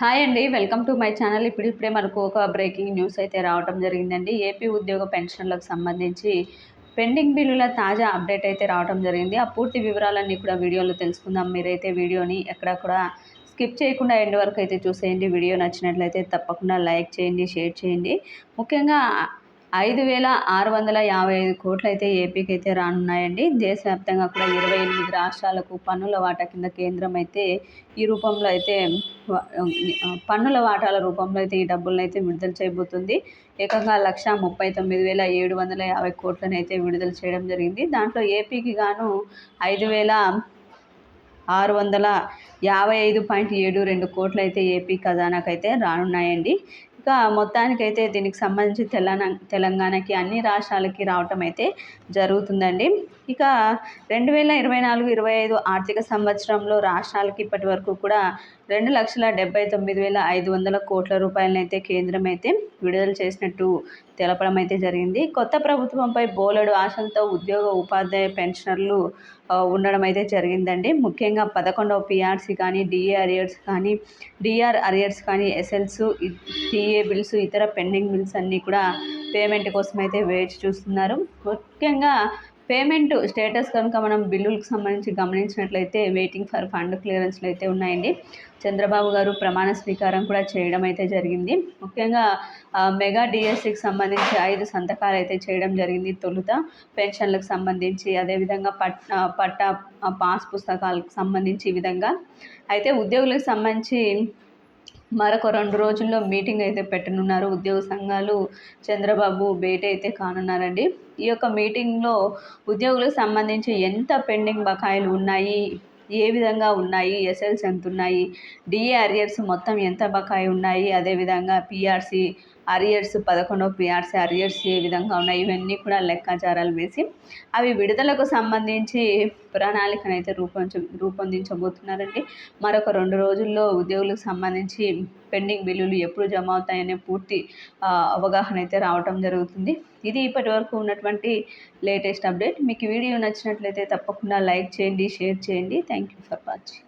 Hi అండి welcome to my channel. ఇప్పుడు ఇప్పుడే మనకు ఒక బ్రేకింగ్ న్యూస్ అయితే రావడం జరిగిందండి. ఏపీ ఉద్యోగ పెన్షన్లకు సంబంధించి పెండింగ్ బిల్లుల తాజా అప్డేట్ అయితే రావడం జరిగింది. ఆ పూర్తి వివరాలన్నీ కూడా వీడియోలో తెలుసుకుందాం. మీరైతే వీడియోని ఎక్కడ కూడా స్కిప్ చేయకుండా ఎండ్ వరకు అయితే చూసేయండి. వీడియో నచ్చినట్లయితే తప్పకుండా లైక్ చేయండి షేర్ చేయండి. ముఖ్యంగా ఐదు వేల ఆరు వందల యాభై ఐదు కోట్లు అయితే ఏపీకి అయితే రానున్నాయండి. దేశవ్యాప్తంగా కూడా ఇరవై ఎనిమిది రాష్ట్రాలకు పన్నుల వాటా కింద కేంద్రం అయితే ఈ రూపంలో అయితే పన్నుల వాటాల రూపంలో అయితే ఈ డబ్బులను అయితే విడుదల చేయబోతుంది. ఏకంగా లక్ష ముప్పై తొమ్మిది వేల ఏడు వందల యాభై కోట్లను అయితే విడుదల చేయడం జరిగింది. దాంట్లో ఏపీకి గాను ఐదు వేల ఆరు వందల యాభై ఐదు పాయింట్ ఏడు రెండు కోట్లు అయితే ఏపీ ఖజానాకైతే రానున్నాయండి. ఇక మొత్తానికైతే దీనికి సంబంధించి తెలంగాణ తెలంగాణకి అన్ని రాష్ట్రాలకి రావటం అయితే జరుగుతుందండి. ఇక రెండు వేల ఇరవై నాలుగు ఇరవై ఐదు ఆర్థిక సంవత్సరంలో రాష్ట్రాలకి ఇప్పటి వరకు కూడా రెండు లక్షల డెబ్బై తొమ్మిది వేల ఐదు వందల కోట్ల రూపాయలనైతే కేంద్రం అయితే విడుదల చేసినట్టు తెలపడం అయితే జరిగింది. కొత్త ప్రభుత్వంపై బోలెడు ఆశలతో ఉద్యోగ ఉపాధ్యాయ పెన్షనర్లు ఉండడం అయితే జరిగిందండి. ముఖ్యంగా పదకొండవ పిఆర్సీ కానీ డిఏ అరియర్స్ కానీ డిఆర్ అరియర్స్ కానీ ఎస్ఎల్స్ ఏ బిల్స్ ఇతర పెండింగ్ బిల్స్ అన్నీ కూడా పేమెంట్ కోసం అయితే వేచి చూస్తున్నారు. ముఖ్యంగా పేమెంట్ స్టేటస్ కనుక మనం బిల్లులకు సంబంధించి గమనించినట్లయితే వెయిటింగ్ ఫర్ ఫండ్ క్లియరెన్స్లు అయితే ఉన్నాయండి. చంద్రబాబు గారు ప్రమాణ స్వీకారం కూడా చేయడం అయితే జరిగింది. ముఖ్యంగా మెగా డిఎస్సికి సంబంధించి ఐదు సంతకాలు అయితే చేయడం జరిగింది తొలుత. పెన్షన్లకు సంబంధించి అదేవిధంగా పట్ పట్టా పాస్ పుస్తకాలకు సంబంధించి ఈ విధంగా. అయితే ఉద్యోగులకు సంబంధించి మరొక రెండు రోజుల్లో మీటింగ్ అయితే పెట్టనున్నారు. ఉద్యోగ సంఘాలు చంద్రబాబు భేటీ అయితే కానున్నారండి. ఈ యొక్క మీటింగ్లో ఉద్యోగులకు సంబంధించి ఎంత పెండింగ్ బకాయిలు ఉన్నాయి? ఏ విధంగా ఉన్నాయి? ఎస్ఎల్స్ ఎంత ఉన్నాయి? డిఏ అరియర్స్ మొత్తం ఎంత బకాయి ఉన్నాయి? అదేవిధంగా పిఆర్సి అరియర్స్ పదకొండో పిఆర్సీ అరియర్స్ ఏ విధంగా ఉన్నాయి ఇవన్నీ కూడా లెక్కాచారాలు వేసి అవి విడుదలకు సంబంధించి ప్రణాళికను అయితే రూపొంచ రూపొందించబోతున్నారండి. మరొక రెండు రోజుల్లో ఉద్యోగులకు సంబంధించి పెండింగ్ బిల్లులు ఎప్పుడు జమ అవుతాయనే పూర్తి అవగాహన అయితే రావటం జరుగుతుంది. ఇది ఇప్పటి వరకు ఉన్నటువంటి లేటెస్ట్ అప్డేట్. మీకు వీడియో నచ్చినట్లయితే తప్పకుండా లైక్ చేయండి షేర్ చేయండి. Thank you for watching.